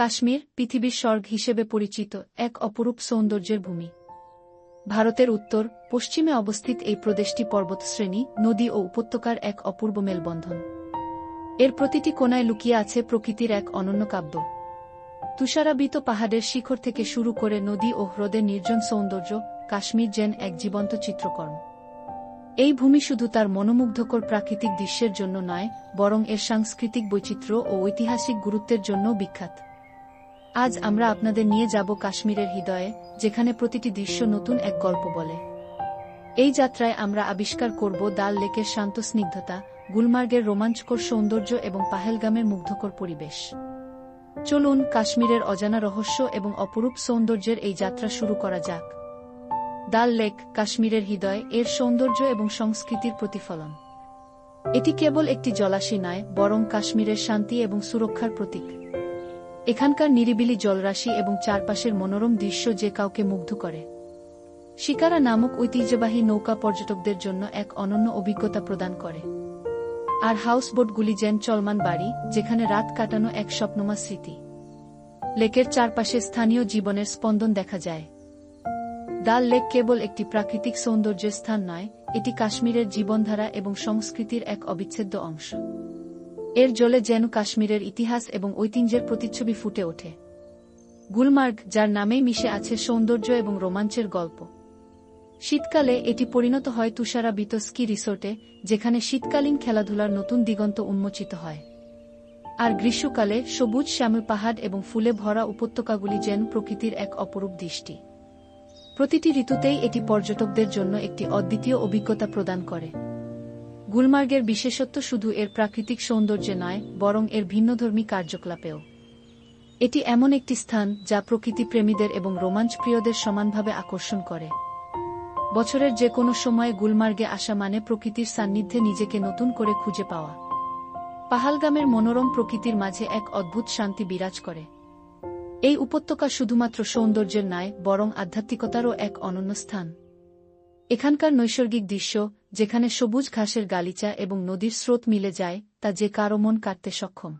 কাশ্মীর পৃথিবীর স্বর্গ হিসেবে পরিচিত এক অপরূপ সৌন্দর্যের ভূমি। ভারতের উত্তর, পশ্চিমে অবস্থিত এই প্রদেশটি পর্বতশ্রেণী, নদী ও উপত্যকার এক অপূর্ব মেলবন্ধন। এর প্রতিটি কোনায় লুকিয়ে আছে প্রকৃতির এক অনন্য কাব্য। তুষারাবৃত পাহাড়ের শিখর থেকে শুরু করে নদী ও হ্রদের নির্জন সৌন্দর্য কাশ্মীর যেন এক জীবন্ত চিত্রকর্ম। এই ভূমি শুধু তার মনোমুগ্ধকর প্রাকৃতিক দৃশ্যের জন্য নয়, বরং এর সাংস্কৃতিক বৈচিত্র্য ও ঐতিহাসিক গুরুত্বের জন্যও বিখ্যাত। আজ আমরা আপনাদের নিয়ে যাব কাশ্মীরের হৃদয়ে, যেখানে প্রতিটি দৃশ্য নতুন এক গল্প বলে। এই যাত্রায় আমরা আবিষ্কার করব দাল লেকের শান্ত স্নিগ্ধতা, গুলমার্গের রোমাঞ্চকর সৌন্দর্য এবং পাহেলগামের মুগ্ধকর পরিবেশ। চলুন কাশ্মীরের অজানা রহস্য এবং অপরূপ সৌন্দর্যের এই যাত্রা শুরু করা যাক। দাল লেক, কাশ্মীরের হৃদয়, এর সৌন্দর্য এবং সংস্কৃতির প্রতিফলন। এটি কেবল একটি জলাশয় নয়, বরং কাশ্মীরের শান্তি এবং সুরক্ষার প্রতীক। এখানকার নিরিবিলি জলরাশি এবং চারপাশের মনোরম দৃশ্য যে কাউকে মুগ্ধ করে। শিকারা নামক ঐতিহ্যবাহী নৌকা পর্যটকদের জন্য এক অনন্য অভিজ্ঞতা প্রদান করে। আর হাউসবোটগুলি যেন চলমান বাড়ি, যেখানে রাত কাটানো এক স্বপ্নমা স্মৃতি। লেকের চারপাশে স্থানীয় জীবনের স্পন্দন দেখা যায়। ডাল লেক কেবল একটি প্রাকৃতিক সৌন্দর্যের স্থান নয়, এটি কাশ্মীরের জীবনধারা এবং সংস্কৃতির এক অবিচ্ছেদ্য অংশ। এর জলে যেন কাশ্মীরের ইতিহাস এবং ঐতিহ্যের প্রতিচ্ছবি ফুটে ওঠে। গুলমার্গ, যার নামেই মিশে আছে সৌন্দর্য এবং রোমাঞ্চের গল্প। শীতকালে এটি পরিণত হয় তুষারাবৃত স্কি রিসোর্টে, যেখানে শীতকালীন খেলাধুলার নতুন দিগন্ত উন্মোচিত হয়। আর গ্রীষ্মকালে সবুজ শ্যামল পাহাড় এবং ফুলে ভরা উপত্যকাগুলি যেন প্রকৃতির এক অপরূপ দৃষ্টি। প্রতিটি ঋতুতেই এটি পর্যটকদের জন্য একটি অদ্বিতীয় অভিজ্ঞতা প্রদান করে। গুলমার্গের বিশেষত্ব শুধু এর প্রাকৃতিক সৌন্দর্যে নয়, বরং এর ভিন্নধর্মী কার্যকলাপেও। এটি এমন একটি স্থান যা প্রকৃতি প্রেমীদের এবং রোমাঞ্চ প্রিয়দের সমানভাবে আকর্ষণ করে। বছরের যে কোনো সময়ে গুলমার্গে আসা মানে প্রকৃতির সান্নিধ্যে নিজেকে নতুন করে খুঁজে পাওয়া। পাহালগামের মনোরম প্রকৃতির মাঝে এক অদ্ভুত শান্তি বিরাজ করে। এই উপত্যকা শুধুমাত্র সৌন্দর্যের নয়, বরং আধ্যাত্মিকতারও এক অনন্য স্থান। এখানকার নৈসর্গিক দৃশ্য যেখানে সবুজ ঘাসের গালিচা এবং নদীর স্রোত মিলে যায়, তা যে কারও মন কাটতে সক্ষম।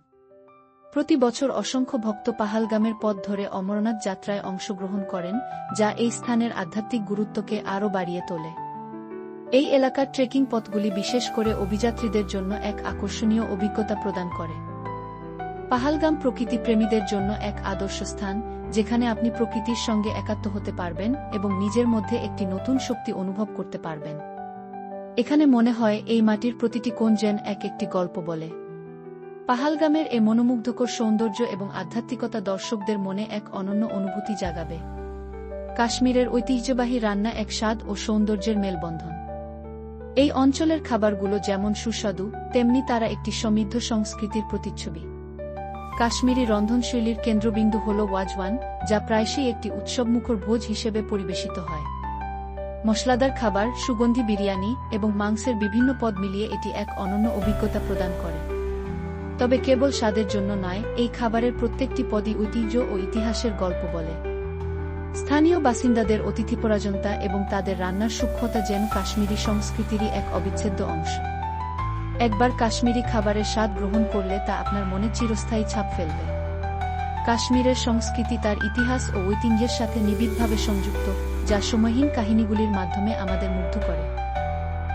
প্রতি বছর অসংখ্য ভক্ত পাহালগামের পথ ধরে অমরনাথ যাত্রায় অংশগ্রহণ করেন, যা এই স্থানের আধ্যাত্মিক গুরুত্বকে আরও বাড়িয়ে তোলে। এই এলাকার ট্রেকিং পথগুলি বিশেষ করে অভিযাত্রীদের জন্য এক আকর্ষণীয় অভিজ্ঞতা প্রদান করে। পাহালগাম প্রকৃতি প্রেমীদের জন্য এক আদর্শ স্থান, যেখানে আপনি প্রকৃতির সঙ্গে একাত্ম হতে পারবেন এবং নিজের মধ্যে একটি নতুন শক্তি অনুভব করতে পারবেন। এখানে মনে হয় এই মাটির প্রতিটি কোণ যেন এক একটি গল্প বলে। পাহালগামের এ মনোমুগ্ধকর সৌন্দর্য এবং আধ্যাত্মিকতা দর্শকদের মনে এক অনন্য অনুভূতি জাগাবে। কাশ্মীরের ঐতিহ্যবাহী রান্না এক স্বাদ ও সৌন্দর্যের মেলবন্ধন। এই অঞ্চলের খাবারগুলো যেমন সুস্বাদু, তেমনি তারা একটি সমৃদ্ধ সংস্কৃতির প্রতিচ্ছবি। কাশ্মীরি রন্ধনশৈলীর কেন্দ্রবিন্দু হল ওয়াজওয়ান, যা প্রায়শই একটি উৎসবমুখর ভোজ হিসেবে পরিবেশিত হয়। মশলাদার খাবার, সুগন্ধি বিরিয়ানি এবং মাংসের বিভিন্ন পদ মিলিয়ে এটি এক অনন্য অভিজ্ঞতা প্রদান করে। তবে কেবল স্বাদের জন্য নয়, এই খাবারের প্রত্যেকটি পদই ঐতিহ্য ও ইতিহাসের গল্প বলে। স্থানীয় বাসিন্দাদের অতিথিপরাজনতা এবং তাদের রান্নার সূক্ষ্মতা যেন কাশ্মীরি সংস্কৃতিরই এক অবিচ্ছেদ্য অংশ। একবার কাশ্মীরি খাবারের স্বাদ গ্রহণ করলে তা আপনার মনে চিরস্থায়ী ছাপ ফেলবে। কাশ্মীরের সংস্কৃতি তার ইতিহাস ও ঐতিহ্যের সাথে নিবিড়ভাবে সংযুক্ত, যা সময়হীন কাহিনীগুলির মাধ্যমে আমাদের মুগ্ধ করে।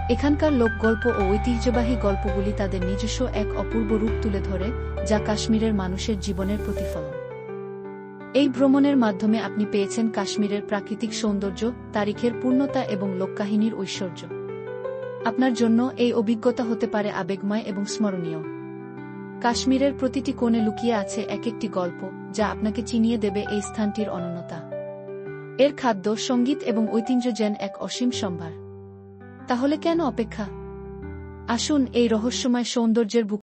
এখানকার লোকগল্প ও ঐতিহ্যবাহী গল্পগুলি তাদের নিজস্ব এক অপূর্ব রূপ তুলে ধরে, যা কাশ্মীরের মানুষের জীবনের প্রতিফলন। এই ভ্রমণের মাধ্যমে আপনি পেয়েছেন কাশ্মীরের প্রাকৃতিক সৌন্দর্য, তারিখের পূর্ণতা এবং লোককাহিনীর ঐশ্বর্য। আপনার জন্য এই অভিজ্ঞতা হতে পারে আবেগময় এবং স্মরণীয়। কাশ্মীরের প্রতিটি কোণে লুকিয়ে আছে এক একটি গল্প, যা আপনাকে চিনিয়ে দেবে এই স্থানটির অনন্যতা। এর খাদ্য, সংগীত এবং ঐতিহ্য যেন এক অসীম সম্ভার। তাহলে কেন অপেক্ষা? আসুন এই রহস্যময় সৌন্দর্যের